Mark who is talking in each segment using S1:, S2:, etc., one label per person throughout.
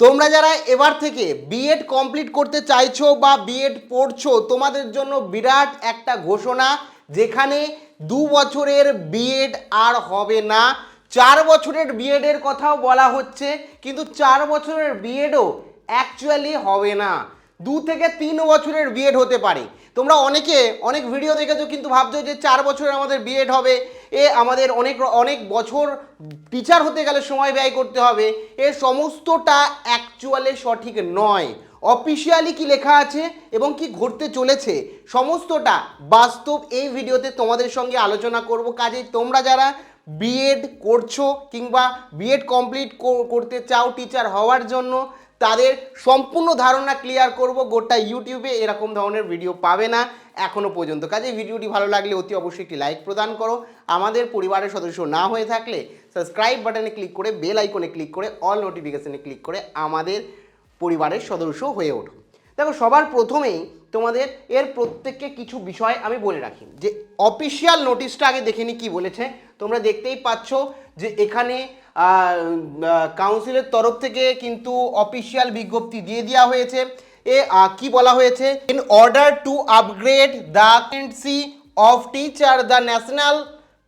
S1: তোমরা যারা এবার থেকে বিএড কমপ্লিট করতে চাইছো বা বিএড পড়ছো, তোমাদের জন্য বিরাট একটা ঘোষণা, যেখানে দু বছরের বিএড আর হবে না। চার বছরের বিএডের কথাও বলা হচ্ছে, কিন্তু চার বছরের বিএডও অ্যাকচুয়ালি হবে না। দু থেকে তিন বছরের বিএড হতে পারে। তোমরা অনেকে অনেক ভিডিও দেখেছ, কিন্তু ভাবছ যে চার বছরের আমাদের বিএড হবে। এ আমাদের অনেক অনেক বছর টিচার হতে গেলে সময় ব্যয় করতে হবে। এ সমস্তটা অ্যাকচুয়ালি সঠিক নয়। অফিসিয়ালি কি লেখা আছে এবং কি ঘটতে চলেছে, সমস্তটা বাস্তব এই ভিডিওতে তোমাদের সঙ্গে আলোচনা করব। কাজেই তোমরা যারা বিএড করছ কিংবা বিএড কমপ্লিট করতে চাও টিচার হওয়ার জন্য তাদের সম্পূর্ণ ধারণা ক্লিয়ার করব। গোটা ইউটিউবে এরকম ধরনের ভিডিও পাবে না এখনও পর্যন্ত। কাজে ভিডিওটি ভালো লাগলে অতি অবশ্যই একটি লাইক প্রদান করো। আমাদের পরিবারের সদস্য না হয়ে থাকলে সাবস্ক্রাইব বাটনে ক্লিক করে বেল আইকনে ক্লিক করে অল নোটিফিকেশনে ক্লিক করে আমাদের পরিবারের সদস্য হয়ে ওঠো। দেখো, সবার প্রথমেই তোমাদের এর প্রত্যেককে কিছু বিষয় আমি বলে রাখি। যে অফিসিয়াল নোটিশটা আগে দেখে নি কী বলেছে? তোমরা দেখতেই পাচ্ছ যে এখানে কাউন্সিলের তরফ থেকে কিন্তু অফিসিয়াল বিজ্ঞপ্তি দিয়ে দেওয়া হয়েছে। এ কি বলা হয়েছে? In order to upgrade the vacancy of teacher the national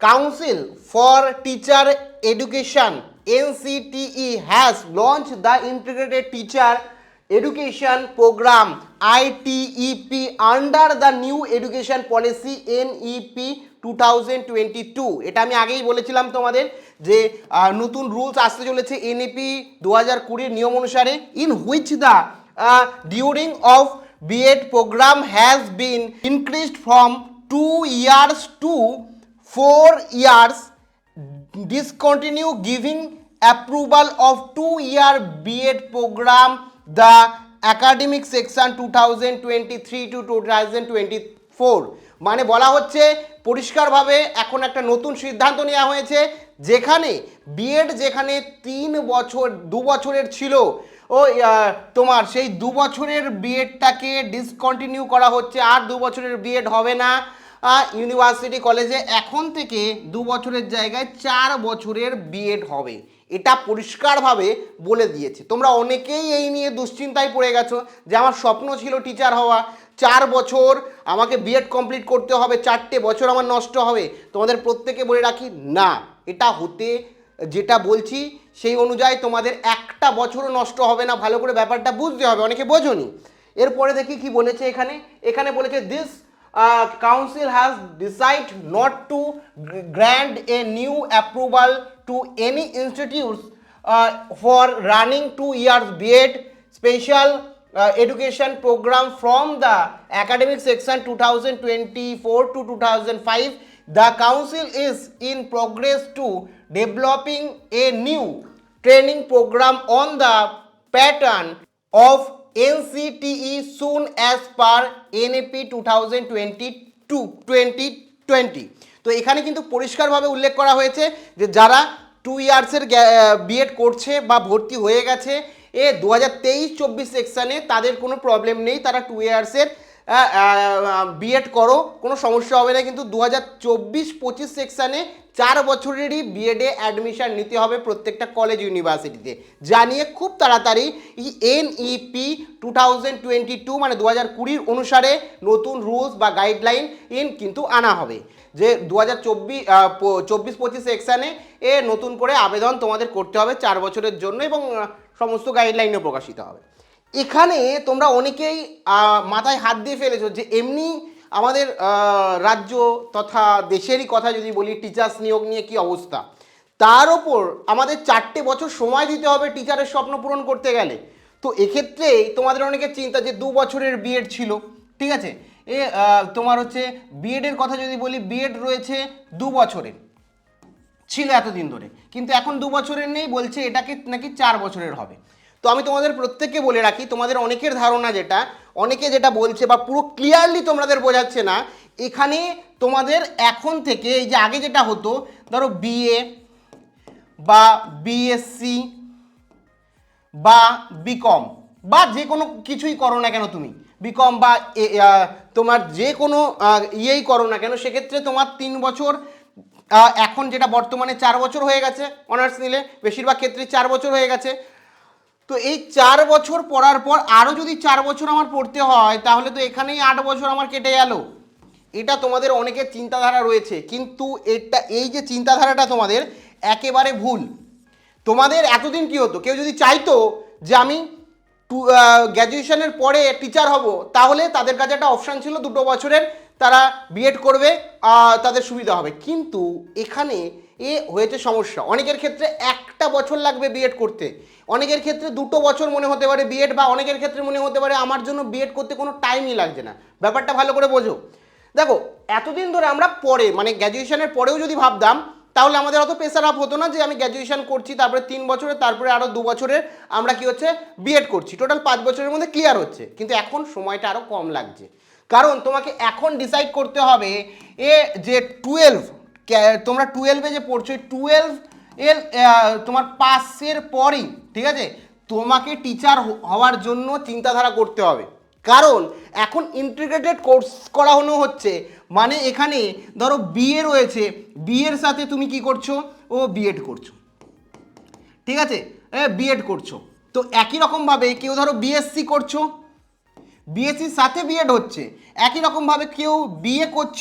S1: council for teacher education NCTE has launch the integrated teacher education program ITEP under the new education policy NEP 2022 এটা আমি আগেই বলেছিলাম তোমাদের যে নতুন রুলস আসতে চলেছে এনইপি দু হাজার কুড়ির নিয়ম অনুসারে in which the during of BEd programme has been increased from two years to four years discontinue giving approval of two-year B.Ed program the academic section 2023 to 2024 মানে বলা হচ্ছে পরিষ্কারভাবে এখন একটা নতুন সিদ্ধান্ত নেওয়া হয়েছে, যেখানে বিএড যেখানে তিন বছর, দু বছরের ছিল, ও তোমার সেই দু বছরের বিএডটাকে ডিসকন্টিনিউ করা হচ্ছে, আর দু বছরের বিএড হবে না ইউনিভার্সিটি কলেজে এখন থেকে দু বছরের জায়গায় চার বছরের বিএড হবে। এটা পরিষ্কারভাবে বলে দিয়েছে। তোমরা অনেকেই এই নিয়ে দুশ্চিন্তায় পড়ে গেছো যে আমার স্বপ্ন ছিল টিচার হওয়া। চার বছর আমাকে বিএড কমপ্লিট করতে হবে, চারটে বছর আমার নষ্ট হবে। তোমাদের প্রত্যেকে বলে রাখি, না, এটা হতে যেটা বলছি সেই অনুযায়ী তোমাদের একটা বছরও নষ্ট হবে না। ভালো করে ব্যাপারটা বুঝতে হবে, অনেকে বোঝনি। এরপরে দেখি কি বলেছে এখানে। এখানে বলেছে this council has decide not to grant a new approval to any institutes uh, for running two years B.Ed special uh, education program from the academic section 2024 to 2005 the council is in progress to developing a new training program on the pattern of NCTE soon as per NAP 2022 2020 তো এখানে কিন্তু পরিষ্কারভাবে উল্লেখ করা হয়েছে যে যারা two ইয়ার্সের B Ed করছে বা ভর্তি হয়ে গেছে, এ দু হাজার তেইশ চব্বিশ সেকশানে তাদের কোনো প্রবলেম নেই, তারা টু ইয়ার্সের বিএড করো, কোনো সমস্যা হবে না, কিন্তু দু হাজার চব্বিশ পঁচিশ সেকশানে চার বছরেরই বিএডে অ্যাডমিশান নিতে হবে প্রত্যেকটা কলেজ ইউনিভার্সিটিতে জানিয়ে খুব তাড়াতাড়ি NEP two thousand twenty two মানে দু হাজার কুড়ির অনুসারে নতুন রুলস বা গাইডলাইন ইন কিন্তু আনা হবে। যে দু হাজার চব্বিশ চব্বিশ পঁচিশ সেকশানে এ নতুন করে আবেদন তোমাদের করতে হবে চার বছরের জন্য এবং সমস্ত গাইডলাইনে প্রকাশিত হবে। এখানে তোমরা অনেকেই মাথায় হাত দিয়ে ফেলেছো যে এমনি আমাদের রাজ্য তথা দেশেরই কথা যদি বলি টিচার্স নিয়োগ নিয়ে কি অবস্থা? তার ওপর আমাদের চারটে বছর সময় দিতে হবে টিচারের স্বপ্ন পূরণ করতে গেলে। তো এক্ষেত্রেই তোমাদের অনেকের চিন্তা যে দু বছরের বিএড ছিল, ঠিক আছে? এ তোমার হচ্ছে বিএডের কথা যদি বলি বিএড রয়েছে দু বছরের। ছিল এতদিন ধরে। কিন্তু এখন দু বছরের নেই, বলছে এটাকে নাকি চার বছরের হবে। তো আমি তোমাদের প্রত্যেককে বলে রাখি, তোমাদের অনেকের ধারণা যেটা, অনেকে যেটা বলছে বা পুরো ক্লিয়ারলি তোমাদের বোঝাচ্ছে না, এখানে তোমাদের এখন থেকে এই যে আগে যেটা হতো, ধরো বিএ বা বিএসসি বা বিকম বা যে কোনো কিছুই করো না কেন তুমি। বিকম বা তোমার যে কোনো ইয়েই করো না কেন, সেক্ষেত্রে তোমার তিন বছর এখন যেটা বর্তমানে চার বছর হয়ে গেছে, অনার্স নিলে, বেশিরভাগ ক্ষেত্রে চার বছর হয়ে গেছে। তো এই চার বছর পড়ার পর আরও যদি চার বছর আমার পড়তে হয়, তাহলে তো এখানেই আট বছর আমার কেটে গেল। এটা তোমাদের অনেকের চিন্তাধারা রয়েছে, কিন্তু এটা, এই যে চিন্তাধারাটা তোমাদের একেবারে ভুল। তোমাদের এতদিন কি হতো? কেউ যদি চাইতো যে আমি গ্র্যাজুয়েশনের পরে টিচার হব, তাহলে তাদের কাছে একটা অপশান ছিল দুটো বছরের, তারা বিএড করবে তাদের সুবিধা হবে। কিন্তু এখানে এ হয়েছে সমস্যা। অনেকের ক্ষেত্রে একটা বছর লাগবে বিএড করতে। অনেকের ক্ষেত্রে দুটো বছর মনে হতে পারে বিএড বা অনেকের ক্ষেত্রে মনে হতে পারে আমার জন্য বিএড করতে কোনো টাইমই লাগছে না। ব্যাপারটা ভালো করে বোঝো। দেখো, এতদিন ধরে আমরা পরে মানে গ্র্যাজুয়েশনের পরেও যদি ভাবতাম তাহলে আমাদের অত প্রেসার আপ হতো না যে আমি গ্র্যাজুয়েশন করছি, তারপরে তিন বছরের তারপরে আরও দু বছরের আমরা কি হচ্ছে বিএড করছি। টোটাল পাঁচ বছরের মধ্যে ক্লিয়ার হচ্ছে। কিন্তু এখন সময়টা আরও কম লাগছে। কারণ তোমাকে এখন ডিসাইড করতে হবে এ যে টুয়েলভ তোমরা টুয়েলভে যে পড়ছো টুয়েলভ এর তোমার পাসের পরেই, ঠিক আছে? তোমাকে টিচার হওয়ার জন্য চিন্তাধারা করতে হবে। কারণ এখন ইন্টিগ্রেটেড কোর্স করানো হচ্ছে। মানে এখানে ধরো বিএ রয়েছে। বিয়ের সাথে তুমি কি করছ? ও বিএড করছ। ঠিক আছে? বিএড করছ। তো একই রকমভাবে কেউ ধরো বিএসসি করছ। বিএসসির সাথে বিএড হচ্ছে। একই রকমভাবে কেউ বিএ করছ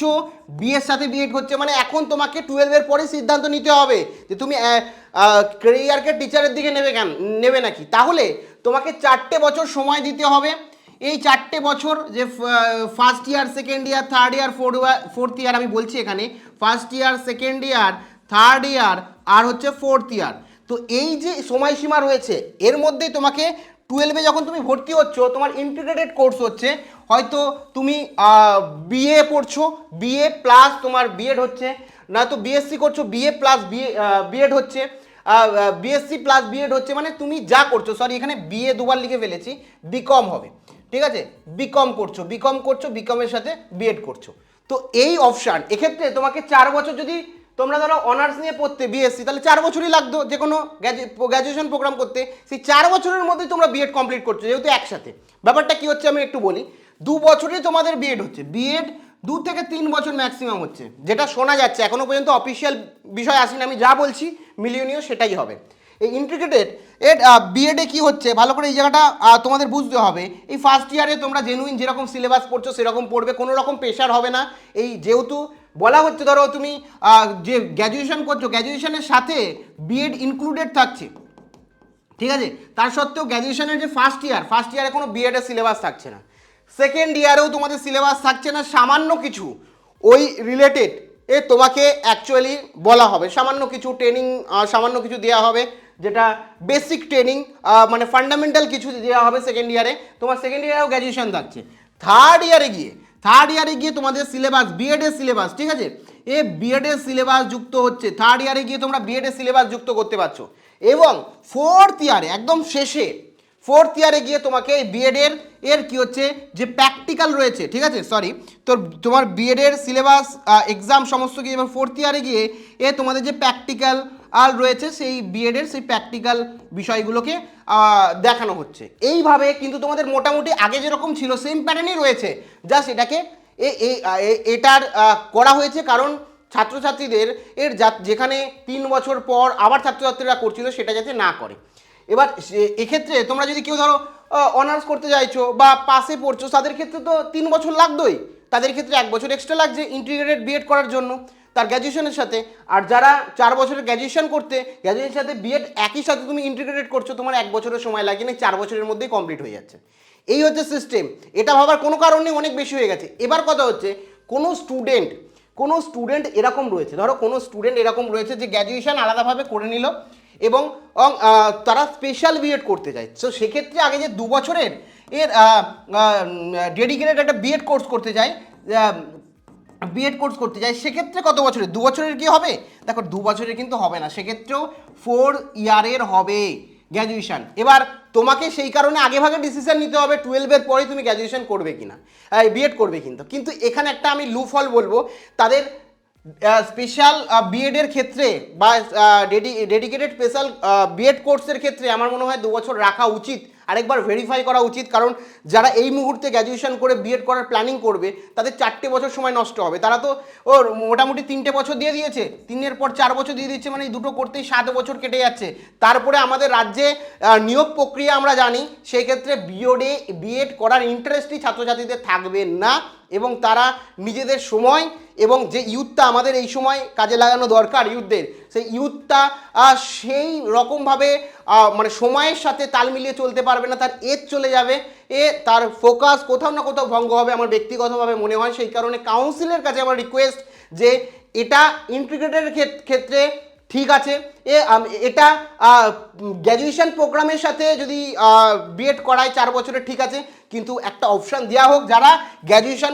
S1: বিএর সাথে বিএড হচ্ছে। মানে এখন তোমাকে টুয়েলভের পরে সিদ্ধান্ত নিতে হবে যে তুমি কেরিয়ারকে টিচারের দিকে নেবে কেন? নেবে নাকি? তাহলে তোমাকে চারটে বছর সময় দিতে হবে। এই চারটে বছর যে first year second year third year fourth fourth year আমি বলছি এখানে first year second year third year আর হচ্ছে ফোর্থ ইয়ার তো এই যে সময়সীমা রয়েছে, এর মধ্যেই তোমাকে টুয়েলভে যখন তুমি ভর্তি হচ্ছ, তোমার ইন্টিগ্রেটেড কোর্স হচ্ছে, হয়তো তুমি বিএ পড়ছো বিএ প্লাস তোমার বিএড হচ্ছে, না তো বিএসসি করছ বিএ প্লাস বিএ বিএড হচ্ছে বিএসসি প্লাস বিএড হচ্ছে মানে তুমি যা করছ সরি এখানে বিএ দুবার লিখে ফেলেছি বিকম হবে। ঠিক আছে? বিকম করছ বিকম করছ বিকমের সাথে বিএড করছ। তো এই অপশান এক্ষেত্রে তোমাকে চার বছর যদি তোমরা ধরো অনার্স নিয়ে পড়তে বিএসসি তাহলে চার বছরই লাগতো যে কোনো গ্র্যাজুয়েশন প্রোগ্রাম করতে। সেই চার বছরের মধ্যে তোমরা বিএড কমপ্লিট করছ, যেহেতু একসাথে। ব্যাপারটা কি হচ্ছে আমি একটু বলি। দু বছরই তোমাদের বিএড হচ্ছে। বিএড দু থেকে তিন বছর ম্যাক্সিমাম হচ্ছে। যেটা শোনা যাচ্ছে, এখনও পর্যন্ত অফিসিয়াল বিষয় আসেনি, আমি যা বলছি মিলিয়নীয় সেটাই হবে। এই ইন্টিগ্রেটেড এর বিএডে কি হচ্ছে? ভালো করে এই জায়গাটা তোমাদের বুঝতে হবে। এই ফার্স্ট ইয়ারে তোমরা জেনুইন যেরকম সিলেবাস পড়ছো, সেরকম পড়বে, কোনো রকম প্রেশার হবে না। এই যেহেতু বলা হচ্ছে, ধরো তুমি যে গ্র্যাজুয়েশন করছ গ্র্যাজুয়েশনের সাথে বিএড ইনক্লুডেড থাকছে। ঠিক আছে? তার সত্ত্বেও গ্র্যাজুয়েশনের যে ফার্স্ট ইয়ার ফার্স্ট ইয়ারে কোনো বিএডের সিলেবাস থাকছে না। সেকেন্ড ইয়ারেও তোমাদের সিলেবাস থাকছে না, সামান্য কিছু। ওই রিলেটেড এ তোমাকে অ্যাকচুয়ালি বলা হবে। সামান্য কিছু ট্রেনিং সামান্য কিছু দেওয়া হবে। যেটা বেসিক ট্রেনিং মানে ফান্ডামেন্টাল কিছু দেওয়া হবে সেকেন্ড ইয়ারে তোমার সেকেন্ড ইয়ারেও গ্র্যাজুয়েশন থাকছে। থার্ড ইয়ারে গিয়ে থার্ড ইয়ারে গিয়ে তোমাদের সিলেবাস বিএডের সিলেবাস ঠিক আছে? এ বিএডের সিলেবাস যুক্ত হচ্ছে। থার্ড ইয়ারে গিয়ে তোমরা বিএডের সিলেবাস যুক্ত করতে পারছ। এবং ফোর্থ ইয়ারে একদম শেষে ফোর্থ ইয়ারে গিয়ে তোমাকে এই বিএডের এর কি হচ্ছে? যে প্র্যাকটিক্যাল রয়েছে, ঠিক আছে? সরি তোর, তোমার বিএডের সিলেবাস এক্সাম সমস্ত কিছু এবার ফোর্থ ইয়ারে গিয়ে, এ তোমাদের যে প্র্যাকটিক্যাল আর রয়েছে সেই বিএডের সেই প্র্যাকটিক্যাল বিষয়গুলোকে দেখানো হচ্ছে। এইভাবে কিন্তু তোমাদের মোটামুটি আগে যেরকম ছিল সেম প্যাটার্নই রয়েছে। যা এ- এটার করা হয়েছে কারণ ছাত্রছাত্রীদের এর যা, যেখানে তিন বছর পর আবার ছাত্রছাত্রীরা করছিল, সেটা যাতে না করে। এবার এক্ষেত্রে তোমরা যদি কেউ ধরো অনার্স করতে চাইছো বা পাশে পড়ছো, তাদের ক্ষেত্রে তো তিন বছর লাগতোই। তাদের ক্ষেত্রে এক বছর এক্সট্রা লাগছে ইন্টিগ্রেটেড বিএড করার জন্য। তার গ্র্যাজুয়েশনের সাথে। আর যারা চার বছরের গ্র্যাজুয়েশন করতে গ্র্যাজুয়েশনের সাথে বিএড একই সাথে তুমি ইন্টিগ্রেটেড করছ, তোমার এক বছরের সময় লাগে না চার বছরের মধ্যেই কমপ্লিট হয়ে যাচ্ছে। এই হচ্ছে সিস্টেম এটা ভাবার কোনো কারণ অনেক বেশি হয়ে গেছে। এবার কথা হচ্ছে, কোনো স্টুডেন্ট কোনো স্টুডেন্ট এরকম রয়েছে, ধরো কোনো স্টুডেন্ট এরকম রয়েছে যে গ্র্যাজুয়েশন আলাদাভাবে করে নিল এবং তারা স্পেশাল বিএড করতে চায়। তো সেক্ষেত্রে আগে যে দু বছরের এর ডেডিকেটেড একটা বিএড কোর্স করতে চায় বিএড কোর্স করতে চায় সেক্ষেত্রে কত বছরের? দু বছরের কি হবে? দেখো, দু বছরের কিন্তু হবে না, সেক্ষেত্রেও ফোর ইয়ারের হবে গ্র্যাজুয়েশান এবার তোমাকে সেই কারণে আগে ভাগে ডিসিশন নিতে হবে টুয়েলভের পরে তুমি গ্র্যাজুয়েশন করবে কি না বিএড করবে কিন্তু। কিন্তু এখানে একটা আমি লুফল বলব, তাদের স্পেশাল বিএডের ক্ষেত্রে বা ডেডি ডেডিকেটেড স্পেশাল বিএড কোর্সের ক্ষেত্রে আমার মনে হয় দু বছর রাখা উচিত। আরেকবার ভেরিফাই করা উচিত, কারণ যারা এই মুহূর্তে গ্র্যাজুয়েশন করে বিএড করার প্ল্যানিং করবে, তাদের চারটে বছর সময় নষ্ট হবে। তারা তো ওর মোটামুটি তিনটে বছর দিয়ে দিয়েছে, তিনের পর চার বছর দিয়ে দিচ্ছে মানে দুটো করতেই সাত বছর কেটে যাচ্ছে। তারপরে আমাদের রাজ্যে নিয়োগ প্রক্রিয়া আমরা জানি, সেই ক্ষেত্রে বিওডে বিএড করার ইন্টারেস্টই ছাত্রছাত্রীদের থাকবে না, এবং তারা নিজেদের সময় এবং যে ইউথটা আমাদের এই সময় কাজে লাগানো দরকার ইউথদের সেই ইউথটা সেই রকমভাবে মানে সময়ের সাথে তাল মিলিয়ে চলতে পারবে না, তার এজ চলে যাবে। এ, তার ফোকাস কোথাও না কোথাও ভঙ্গ হবে, আমার ব্যক্তিগতভাবে মনে হয়। সেই কারণে কাউন্সিলের কাছে আমার রিকোয়েস্ট যে, এটা ইন্টিগ্রেটেড ক্ষেত্রে ঠিক আছে। এ এটা গ্র্যাজুয়েশন প্রোগ্রামের সাথে যদি বিএড করায় চার বছরে ঠিক আছে। কিন্তু একটা অপশান দেওয়া হোক, যারা গ্র্যাজুয়েশন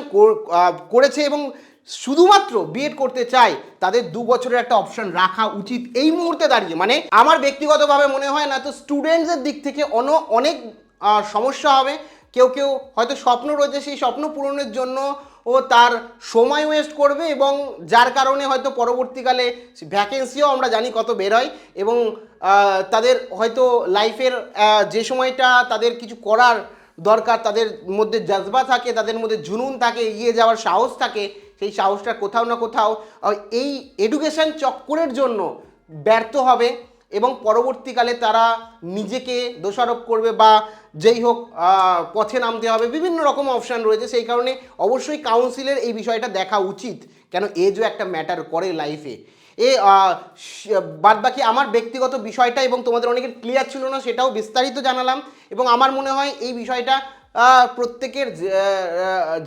S1: করেছে এবং শুধুমাত্র বিএড করতে চায় তাদের দু বছরের একটা অপশন রাখা উচিত এই মুহূর্তে দাঁড়িয়ে। মানে আমার ব্যক্তিগতভাবে মনে হয় না, তো স্টুডেন্টসের দিক থেকে অন, অনেক সমস্যা হবে। কেউ কেউ হয়তো স্বপ্ন রয়েছে, সেই স্বপ্ন পূরণের জন্য ও তার সময় ওয়েস্ট করবে এবং যার কারণে হয়তো পরবর্তীকালে ভ্যাকেন্সিও আমরা জানি কত বেরোয় এবং তাদের হয়তো লাইফের যে সময়টা তাদের কিছু করার দরকার, তাদের মধ্যে জজবা থাকে, তাদের মধ্যে জুনুন থাকে, এগিয়ে যাওয়ার সাহস থাকে সেই সাহসটা কোথাও না কোথাও এই এডুকেশন চক্করের জন্য ব্যর্থ হবে এবং পরবর্তীকালে তারা নিজেকে দোষারোপ করবে বা যেই হোক পথে নামতে হবে। বিভিন্ন রকম অপশান রয়েছে। সেই কারণে অবশ্যই কাউন্সিলের এই বিষয়টা দেখা উচিত। কেন এজও একটা ম্যাটার করে লাইফে এ। বাদ বাকি আমার ব্যক্তিগত বিষয়টা এবং তোমাদের অনেকের ক্লিয়ার ছিল না, সেটাও বিস্তারিত জানালাম এবং আমার মনে হয় এই বিষয়টা প্রত্যেকের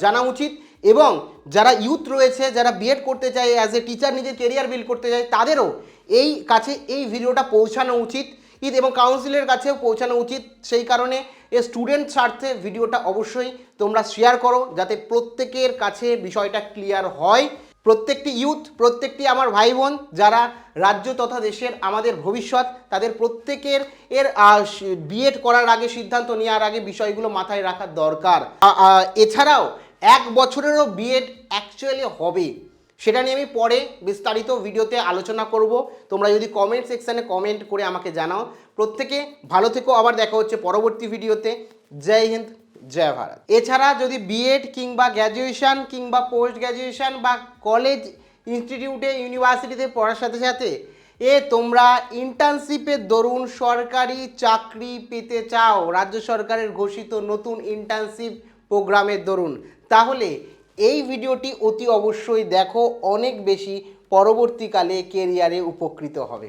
S1: জানা উচিত। এবং যারা ইউথ রয়েছে, যারা বিএড করতে চায় অ্যাজ এ টিচার নিজের কেরিয়ার বিল্ড করতে চায়, তাদেরও এই কাছে এই ভিডিওটা পৌঁছানো উচিত। ঈদ এবং কাউন্সিলের কাছেও পৌঁছানো উচিত। সেই কারণে এ স্টুডেন্ট স্বার্থে ভিডিওটা অবশ্যই তোমরা শেয়ার করো, যাতে প্রত্যেকের কাছে বিষয়টা ক্লিয়ার হয়। প্রত্যেকটি ইউথ প্রত্যেকটি আমার ভাই বোন যারা রাজ্য তথা দেশের আমাদের ভবিষ্যৎ, তাদের প্রত্যেকের এর বিএড করার আগে সিদ্ধান্ত নেওয়ার আগে বিষয়গুলো মাথায় রাখা দরকার। এছাড়াও এক বছরেরও বিএড অ্যাকচুয়ালি হবে। সেটা নিয়ে আমি পরে বিস্তারিত ভিডিওতে আলোচনা করব। তোমরা যদি কমেন্ট সেকশানে কমেন্ট করে আমাকে জানাও। প্রত্যেকে ভালো থেকো। আবার দেখা হচ্ছে পরবর্তী ভিডিওতে। জয় হিন্দ, জয় ভারত। এছাড়া যদি বিএড কিংবা গ্র্যাজুয়েশন কিংবা পোস্ট গ্র্যাজুয়েশন বা কলেজ ইনস্টিটিউটে ইউনিভার্সিটিতে পড়ার সাথে সাথে এ তোমরা ইন্টার্নশিপের দরুন সরকারি চাকরি পেতে চাও। রাজ্য সরকারের ঘোষিত নতুন ইন্টার্নশিপ প্রোগ্রামের দরুন তাহলে এই ভিডিওটি অতি অবশ্যই দেখো অনেক বেশি পরবর্তীকালে কেরিয়ারে উপকৃত হবে।